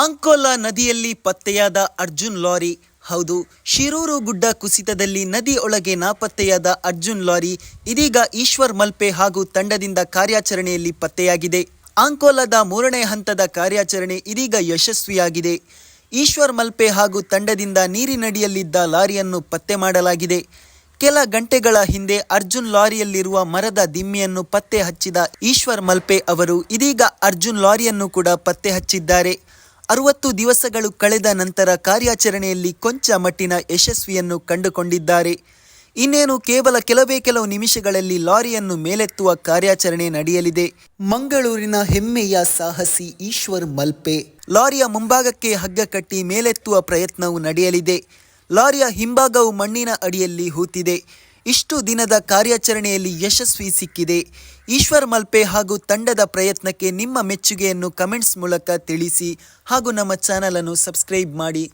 ಆಂಕೋಲಾ ನದಿಯಲ್ಲಿ ಪತ್ತೆಯಾದ ಅರ್ಜುನ್ ಲಾರಿ, ಹೌದು, ಶಿರೂರು ಗುಡ್ಡ ಕುಸಿತದಲ್ಲಿ ನದಿ ನಾಪತ್ತೆಯಾದ ಅರ್ಜುನ್ ಲಾರಿ, ಇದೀಗ ಈಶ್ವರ್ ಮಲ್ಪೆ ಹಾಗೂ ತಂಡದಿಂದ ಕಾರ್ಯಾಚರಣೆಯಲ್ಲಿ ಪತ್ತೆಯಾಗಿದೆ. ಅಂಕೋಲಾದ ಮೂರನೇ ಹಂತದ ಕಾರ್ಯಾಚರಣೆ ಇದೀಗ ಯಶಸ್ವಿಯಾಗಿದೆ. ಈಶ್ವರ್ ಮಲ್ಪೆ ಹಾಗೂ ತಂಡದಿಂದ ನೀರಿನಡಿಯಲ್ಲಿದ್ದ ಲಾರಿಯನ್ನು ಪತ್ತೆ ಮಾಡಲಾಗಿದೆ. ಕೆಲ ಗಂಟೆಗಳ ಹಿಂದೆ ಅರ್ಜುನ್ ಲಾರಿಯಲ್ಲಿರುವ ಮರದ ದಿಮ್ಮಿಯನ್ನು ಪತ್ತೆ ಹಚ್ಚಿದ ಈಶ್ವರ್ ಮಲ್ಪೆ ಅವರು ಇದೀಗ ಅರ್ಜುನ್ ಲಾರಿಯನ್ನು ಕೂಡ ಪತ್ತೆ ಹಚ್ಚಿದ್ದಾರೆ. ಅರವತ್ತು ದಿವಸಗಳು ಕಳೆದ ನಂತರ ಕಾರ್ಯಾಚರಣೆಯಲ್ಲಿ ಕೊಂಚ ಮಟ್ಟಿನ ಯಶಸ್ವಿಯನ್ನು ಕಂಡುಕೊಂಡಿದ್ದಾರೆ. ಇನ್ನೇನು ಕೇವಲ ಕೆಲವೇ ಕೆಲವು ನಿಮಿಷಗಳಲ್ಲಿ ಲಾರಿಯನ್ನು ಮೇಲೆತ್ತುವ ಕಾರ್ಯಾಚರಣೆ ನಡೆಯಲಿದೆ. ಮಂಗಳೂರಿನ ಹೆಮ್ಮೆಯ ಸಾಹಸಿ ಈಶ್ವರ್ ಮಲ್ಪೆ ಲಾರಿಯ ಮುಂಭಾಗಕ್ಕೆ ಹಗ್ಗ ಕಟ್ಟಿ ಮೇಲೆತ್ತುವ ಪ್ರಯತ್ನವು ನಡೆಯಲಿದೆ. ಲಾರಿಯ ಹಿಂಭಾಗವು ಮಣ್ಣಿನ ಅಡಿಯಲ್ಲಿ ಹೂತಿದೆ. ಇಷ್ಟು ದಿನದ ಕಾರ್ಯಾಚರಣೆಯಲ್ಲಿ ಯಶಸ್ವಿ ಸಿಕ್ಕಿದೆ. ಈಶ್ವರ್ ಮಲ್ಪೆ ಹಾಗೂ ತಂಡದ ಪ್ರಯತ್ನಕ್ಕೆ ನಿಮ್ಮ ಮೆಚ್ಚುಗೆಯನ್ನು ಕಮೆಂಟ್ಸ್ ಮೂಲಕ ತಿಳಿಸಿ ಹಾಗೂ ನಮ್ಮ ಚಾನಲನ್ನು ಸಬ್ಸ್ಕ್ರೈಬ್ ಮಾಡಿ.